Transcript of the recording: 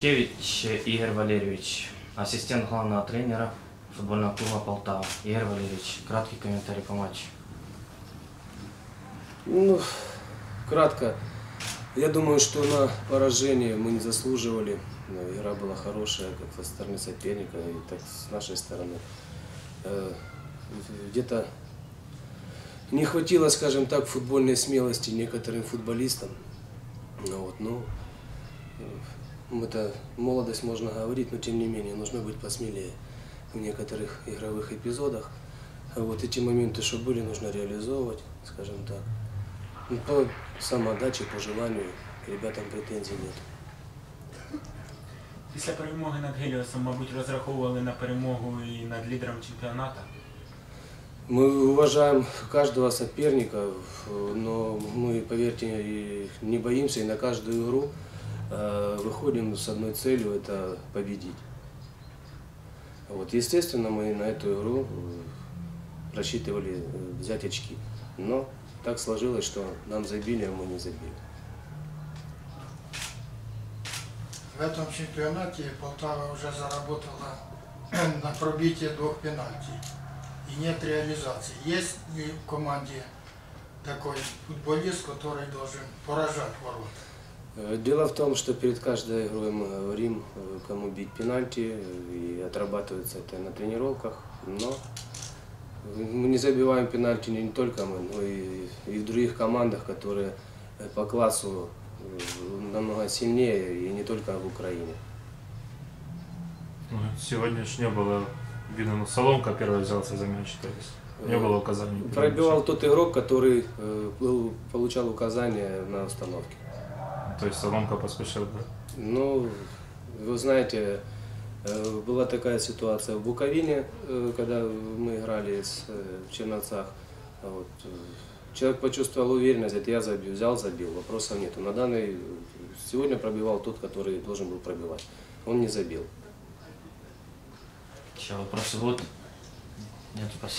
Кевич Игорь Валерьевич, ассистент главного тренера футбольного клуба Полтава. Игорь Валерьевич, краткий комментарий по матчу. Ну, кратко. Я думаю, что на поражение мы не заслуживали. Игра была хорошая, как со стороны соперника, и так с нашей стороны. Э, Где-то не хватило, скажем так, футбольной смелости некоторым футболистам. Ну, вот, ну, это молодость можно говорить, но тем не менее нужно быть посмелее в некоторых игровых эпизодах. А вот эти моменты, что были, нужно реализовывать, скажем так. Ну, по самоотдаче, по желанию, к ребятам претензий нет. Після перемоги над Геліосом, мабуть, розраховували на перемогу і над лідером чемпіонату. Мы уважаем каждого соперника, в- но мы, поверьте, и не боимся и на каждую игру э, выходим с одной целью – это победить. Вот, естественно, мы на эту игру э, рассчитывали э, взять очки, но так сложилось, что нам забили, а мы не забили. В этом чемпионате Полтава уже заработала на пробитие двух пенальти. И нет реализации. Есть ли в команде такой футболист, который должен поражать ворота? Э, Дело в том, что перед каждой игрой мы говорим, э, кому бить пенальти, э, и отрабатывается это на тренировках, но мы не забиваем пенальти не только мы, но и, и в других командах, которые по классу намного сильнее, и не только в Украине. Ну, Сегодня ж не было видно, ну, Соломка первый взялся за мяч, то есть не было указаний. Пробивал тот игрок, который был- получал указания на установке. То есть Соломка поспешил, да? Ну, вы знаете, э, была такая ситуация в Буковине, э, когда мы играли с, э, в Черновцах. Вот. Человек почувствовал уверенность, говорит, я забил, взял, забил, вопросов нету. На данный, сегодня пробивал тот, который должен был пробивать. Он не забил. Еще вопросы будут? Нет, спасибо.